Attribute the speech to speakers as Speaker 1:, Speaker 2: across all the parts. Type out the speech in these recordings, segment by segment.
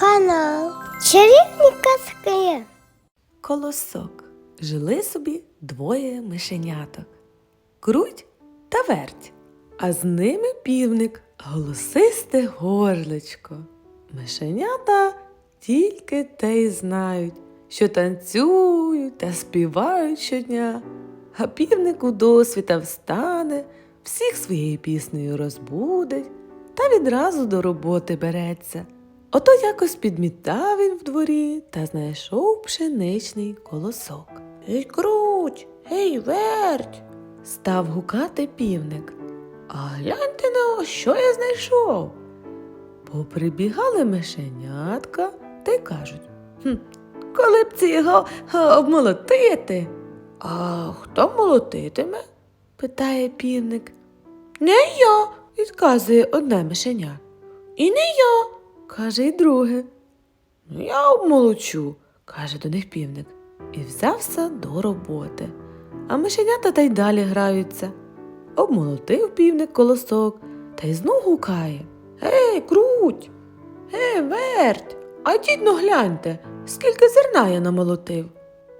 Speaker 1: Канал Чарівні казки.
Speaker 2: Колосок. Жили собі двоє мишеняток. Круть та верть, а з ними півник, голосисте горличко. Мишенята тільки те й знають, що танцюють та співають щодня, а півник у досвіта встане, всіх своєю піснею розбудить та відразу до роботи береться. Ото якось підмітав він в дворі та знайшов пшеничний колосок. Гей, круть, гей, верть. став гукати півник. А гляньте на, що я знайшов. Поприбігали мишенятка та й кажуть. Хм, коли б це його обмолотити. А хто молотитиме? питає півник. Не я, відказує одне мишеня. І не я, каже й друге. Ну, я обмолочу, каже до них півник, і взявся до роботи. А мишенята та й далі граються. Обмолотив півник колосок та й знов гукає. Гей, круть! Гей, верть! А дідно гляньте, скільки зерна я намолотив.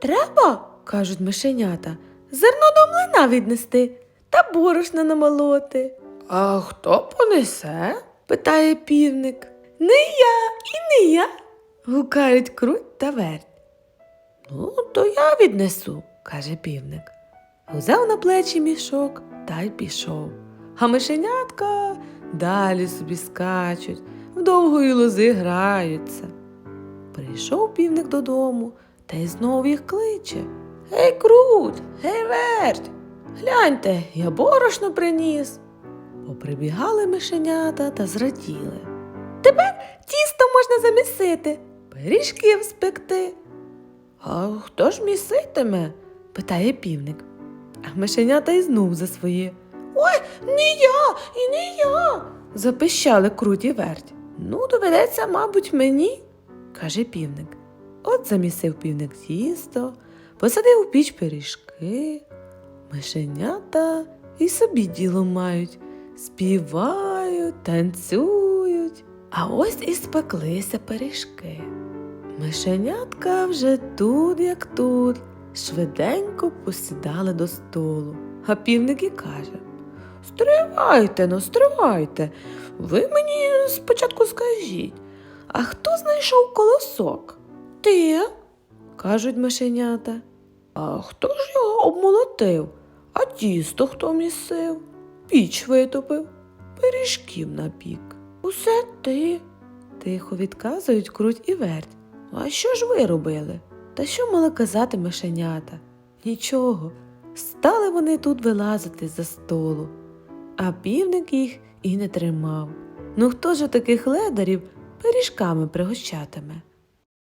Speaker 2: Треба, кажуть мишенята, зерно до млина віднести та борошна намолоти. А хто понесе? питає півник. Не я і не я. гукають круть та верть. Ну, то я віднесу, каже півник. Взяв на плечі мішок та й пішов. А мишенятка далі собі скачуть, в довгої лози граються. Прийшов півник додому та й знов їх кличе. Гей, круть, гей, верть, гляньте, я борошно приніс. Поприбігали мишенята та зраділи. Тепер тісто можна замісити, пиріжків спекти. А хто ж міситиме? питає півник. А мишенята й знов за своє. Ой, не я і не я. запищали круті верть. Ну, доведеться, мабуть, мені, каже півник. От замісив півник тісто, посадив у піч пиріжки. Мишенята і собі діло мають, співають, танцюють. А ось і спеклися пиріжки. Мишенятка вже тут, як тут, швиденько посідали до столу, а півник і каже Стривайте, ну, стривайте. Ви мені спочатку скажіть, а хто знайшов колосок? Ти, кажуть мишенята. А хто ж його обмолотив? А тісто хто місив? Піч витопив, пиріжків напік. Усе ти. Тихо відказують круть і верть. А що ж ви робили? Та що мали казати мишенята? Нічого. Стали вони тут вилазити за столу, а півник їх і не тримав. Ну хто ж таких ледарів пиріжками пригощатиме?